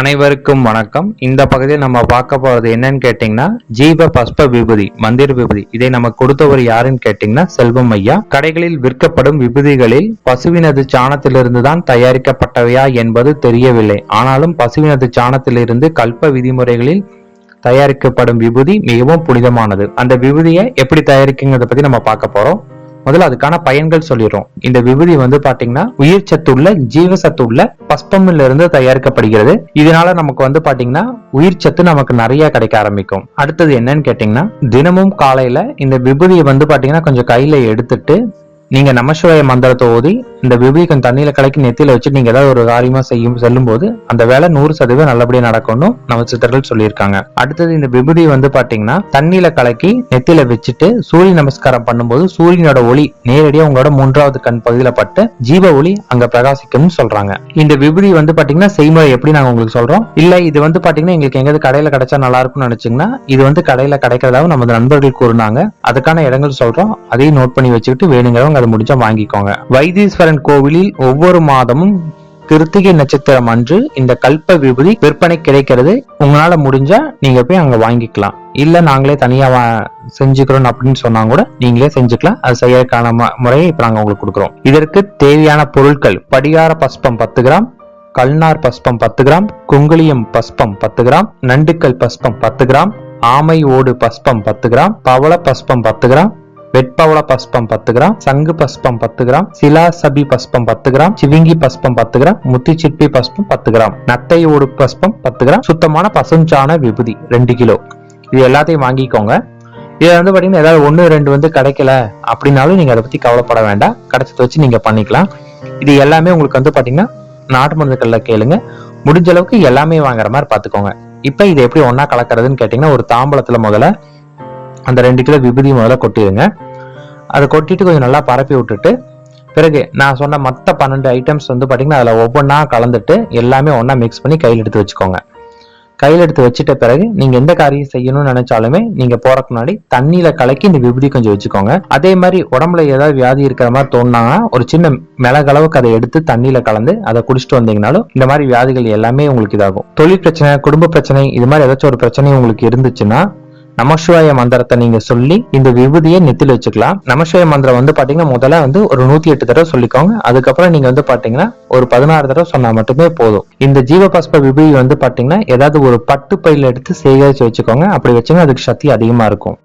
அனைவருக்கும் வணக்கம். இந்த பகுதியில் நம்ம பார்க்க போறது என்னன்னு கேட்டீங்கன்னா ஜீவ பஸ்ப விபூதி மந்திர விபூதி. இதை நமக்கு கொடுத்தவர் யாருன்னு கேட்டீங்கன்னா செல்வம் ஐயா. கடைகளில் விற்கப்படும் விபூதிகளில் பசுவினது சாணத்திலிருந்து தான் தயாரிக்கப்பட்டவையா என்பது தெரியவில்லை. ஆனாலும் பசுவினது சாணத்திலிருந்து கல்ப விதிமுறைகளில் தயாரிக்கப்படும் விபூதி மிகவும் புனிதமானது. அந்த விபூதியை எப்படி தயாரிக்குங்கிறத பத்தி நம்ம பார்க்க போறோம். முதல்ல அதுக்கான பயன்கள் சொல்லிடுறோம். இந்த விபூதி வந்து பாத்தீங்கன்னா உயிர் சத்துள்ள ஜீவசத்துள்ள பஸ்பம்ல இருந்து தயாரிக்கப்படுகிறது. இதனால நமக்கு வந்து பாத்தீங்கன்னா உயிர் சத்து நமக்கு நிறைய கிடைக்க ஆரம்பிக்கும். அடுத்தது என்னன்னு கேட்டீங்கன்னா தினமும் காலையில இந்த விபூதியை வந்து பாத்தீங்கன்னா கொஞ்சம் கையில எடுத்துட்டு நீங்க நமசிவாய மந்திரத்தை ஓதி இந்த விபூதி தண்ணியில கலக்கி நெத்தியில வச்சு நீங்க ஏதாவது ஒரு காரியமா செய்யும் செல்லும் போது அந்த வேலை நூறு சதவீதம் நல்லபடியா நடக்கும்னு நம்ம சித்தர்கள் சொல்லியிருக்காங்க. அடுத்தது இந்த விபூதி வந்து பாத்தீங்கன்னா தண்ணியில கலக்கி நெத்தியில வச்சுட்டு சூரிய நமஸ்காரம் பண்ணும்போது சூரியனோட ஒளி நேரடியா உங்களோட மூன்றாவது கண் பகுதியில பட்டு ஜீவ ஒளி அங்க பிரகாசிக்கும்னு சொல்றாங்க. இந்த விபூதி வந்து பாத்தீங்கன்னா செய்முறை எப்படி நாங்க உங்களுக்கு சொல்றோம்? இல்ல இது வந்து பாத்தீங்கன்னா எங்களுக்கு எங்கேயாவது கடையில கிடைச்சா நல்லா இருக்கும்னு நினைச்சீங்கன்னா இது வந்து கடையில கிடைக்கிறதாவும் நமது நண்பர்கள் கூறினாங்க. அதுக்கான இடங்கள் சொல்றோம். அதையும் நோட் பண்ணி வச்சுக்கிட்டு வேணுங்கிறவங்க அதை முடிஞ்சா வாங்கிக்கோங்க. சங்கரன் கோவிலில் ஒவ்வொரு மாதமும் கிருத்திகை நட்சத்திரம் அன்று இந்த கல்ப விபூதி விற்பனை கிடைக்கிறது. உங்களால முடிஞ்சா நீங்க போய் அங்க வாங்கிக்கலாம். இல்ல நாங்களே தனியா செஞ்சுக்கிறோம் அப்படின்னு சொன்னா கூட நீங்களே செஞ்சுக்கலாம். அது செய்யறதுக்கான முறையை இப்ப நாங்க உங்களுக்கு கொடுக்குறோம். இதற்கு தேவையான பொருட்கள் படிகார பஸ்பம் பத்து கிராம் கல்நார் பஸ்பம் பத்து கிராம் குங்குளியம் பஸ்பம் பத்து கிராம் நண்டுக்கல் பஸ்பம் பத்து கிராம் ஆமை ஓடு பஸ்பம் பத்து கிராம் பவள பஸ்பம் பத்து கிராம் வெட்பவள பஸ்பம் பத்து கிராம் சங்கு பஸ்பம் பத்து கிராம் சிலாசபி பஸ்பம் பத்து கிராம் சிவிங்கி பஸ்பம் பத்து கிராம் முத்துச்சிற்பி பஸ்பம் பத்து கிராம் நத்தை ஓடு பஸ்பம் பத்து கிராம் சுத்தமான பசுஞ்சாண விபூதி ரெண்டு கிலோ. இது எல்லாத்தையும் வாங்கிக்கோங்க. இதை வந்து பாத்தீங்கன்னா ஏதாவது ஒன்று ரெண்டு வந்து கிடைக்கல அப்படின்னாலும் நீங்க அதை பத்தி கவலைப்பட வேண்டாம். கிடைச்சத வச்சு நீங்க பண்ணிக்கலாம். இது எல்லாமே உங்களுக்கு வந்து பாத்தீங்கன்னா நாட்டு மருந்துகள்ல கேளுங்க. முடிஞ்ச அளவுக்கு எல்லாமே வாங்குற மாதிரி பார்த்துக்கோங்க இப்ப இதை எப்படி ஒன்றா கலக்கிறதுன்னு கேட்டிங்கன்னா ஒரு தாம்பளத்தில் முதல்ல அந்த ரெண்டு கிலோ விபூதி முதல்ல கொட்டிடுங்க. அதை கொட்டிட்டு கொஞ்சம் நல்லா பரப்பி விட்டுட்டு பிறகு நான் சொன்ன மற்ற பன்னெண்டு ஐட்டம்ஸ் வந்து பார்த்தீங்கன்னா அதில் ஒவ்வொன்றா கலந்துட்டு எல்லாமே ஒன்றா மிக்ஸ் பண்ணி கையில் எடுத்து வச்சுக்கோங்க. கையில் எடுத்து வச்சிட்ட பிறகு நீங்கள் எந்த காரியம் செய்யணும்னு நினைச்சாலுமே நீங்கள் போறதுக்கு முன்னாடி தண்ணியில் கலக்கி இந்த விபூதி கொஞ்சம் வச்சுக்கோங்க. அதே மாதிரி உடம்புல ஏதாவது வியாதி இருக்கிற மாதிரி தோணுனாங்கன்னா ஒரு சின்ன மிளகளவுக்கு அதை எடுத்து தண்ணியில் கலந்து அதை குடிச்சிட்டு வந்தீங்கனாலும் இந்த மாதிரி வியாதிகள் எல்லாமே உங்களுக்கு இதாகும். தொழில் பிரச்சனை குடும்ப பிரச்சனை இது மாதிரி ஏதாச்சும் ஒரு பிரச்சனை உங்களுக்கு இருந்துச்சுன்னா நமசிவாய மந்திரத்தை நீங்க சொல்லி இந்த விபூதியை நெத்தில வச்சுக்கலாம். நமசிவாய மந்திரம் வந்து பாத்தீங்கன்னா முதல்ல வந்து ஒரு நூத்தி எட்டு தடவை சொல்லிக்கோங்க. அதுக்கப்புறம் நீங்க வந்து பாத்தீங்கன்னா ஒரு பதினாறு தடவை சொன்னா மட்டுமே போதும். இந்த ஜீவபஸ்ப விபூதி வந்து பாத்தீங்கன்னா ஏதாவது ஒரு பட்டு பையில எடுத்து சேகரிச்சு வச்சுக்கோங்க. அப்படி வச்சுங்க அதுக்கு சக்தி அதிகமா இருக்கும்.